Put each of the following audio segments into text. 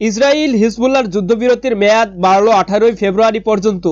Israel হিজবুল্লাহর যুদ্ধবিরতির মেয়াদ বাড়ল আঠারোই ফেব্রুয়ারি পর্যন্ত।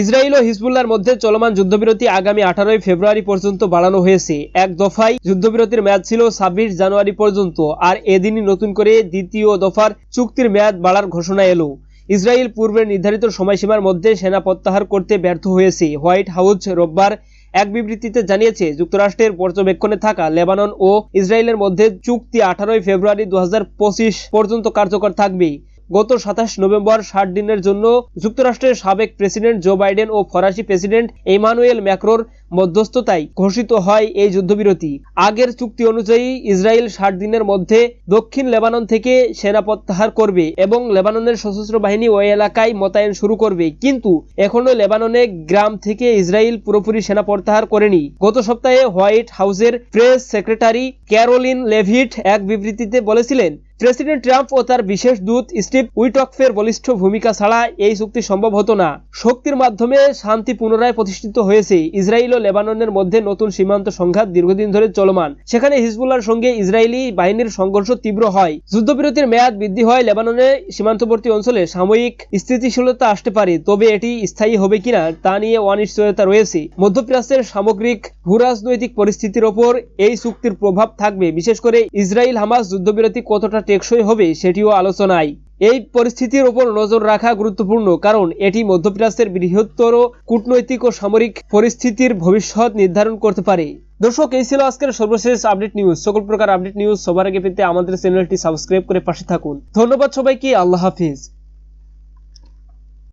ইসরায়েল ও হিজবুল্লাহর মধ্যে চলমান যুদ্ধবিরতি আগামী আঠারোই ফেব্রুয়ারি পর্যন্ত বাড়ানো হয়েছে। এক দফায় যুদ্ধবিরতির মেয়াদ ছিল ছাব্বিশ জানুয়ারি পর্যন্ত, আর এদিনই নতুন করে দ্বিতীয় দফার চুক্তির মেয়াদ বাড়ার ঘোষণা এলো। ইসরায়েল পূর্বের নির্ধারিত সময়সীমার মধ্যে সেনা প্রত্যাহার করতে ব্যর্থ হয়েছে। হোয়াইট হাউস রোববার এক বিবৃতিতে জানিয়েছে, যুক্তরাষ্ট্রের পর্যবেক্ষণে থাকা লেবানন ও ইসরায়েলের মধ্যে চুক্তি আঠারোই ফেব্রুয়ারি দু হাজার পঁচিশ পর্যন্ত কার্যকর থাকবে গত সাতাশ নভেম্বর ষাট দিনের জন্য যুক্তরাষ্ট্রের সাবেক প্রেসিডেন্ট জো বাইডেন ও ফরাসি প্রেসিডেন্ট ইমানুয়েল ম্যাক্রোর মধ্যস্থতায় ঘোষিত হয় এই যুদ্ধবিরতি। আগের চুক্তি অনুযায়ী ইসরায়েল ষাট দিনের মধ্যে দক্ষিণ লেবানন থেকে সেনা প্রত্যাহার করবে এবং লেবাননের সশস্ত্র বাহিনী ওই এলাকায় মোতায়েন শুরু করবে। কিন্তু এখনও লেবাননে গ্রাম থেকে ইসরায়েল পুরোপুরি সেনা প্রত্যাহার করেনি। গত সপ্তাহে হোয়াইট হাউসের প্রেস সেক্রেটারি ক্যারোলিন লেভিট এক বিবৃতিতে বলেছিলেন, প্রেসিডেন্ট ট্রাম্প ও তার বিশেষ দূত স্টিভ উইটকফের বলিষ্ঠ ভূমিকা ছাড়া এই চুক্তি সম্ভব হতো না। শক্তির মাধ্যমে শান্তি পুনরায় প্রতিষ্ঠিত হয়েছে। ইসরায়েল লেবাননের মধ্যে নতুন সীমান্ত সংঘাত দীর্ঘদিন ধরে চলমান। সেখানে হিজবুল্লাহর সঙ্গে ইসরায়েলি বাহিনীর সংঘর্ষ তীব্র হয়। যুদ্ধবিরতির মেয়াদ বৃদ্ধি হয় লেবাননের সীমান্তবর্তী অঞ্চলে। সাময়িক স্থিতিশীলতা আসতে পারে, তবে এটি স্থায়ী হবে কিনা তা নিয়ে অনিশ্চয়তা রয়েছে। মধ্যপ্রাচ্যের সামগ্রিক ভূরাজনৈতিক পরিস্থিতির ওপর এই চুক্তির প্রভাব থাকবে। বিশেষ করে ইসরায়েল হামাস যুদ্ধবিরতি কতটা টেকসই হবে সেটিও আলোচনায়। এই পরিস্থিতির উপর নজর রাখা গুরুত্বপূর্ণ, কারণ এটি মধ্যপ্রাচ্যের বৃহত্তর কূটনৈতিক ও সামরিক পরিস্থিতির ভবিষ্যৎ নির্ধারণ করতে পারে। দর্শক, এই ছিল আজকের সর্বশেষ আপডেট নিউজ। সকল প্রকার আপডেট নিউজ সবার আগে পেতে আমাদের চ্যানেলটি সাবস্ক্রাইব করে পাশে থাকুন। ধন্যবাদ সবাইকে, আল্লাহ হাফিজ।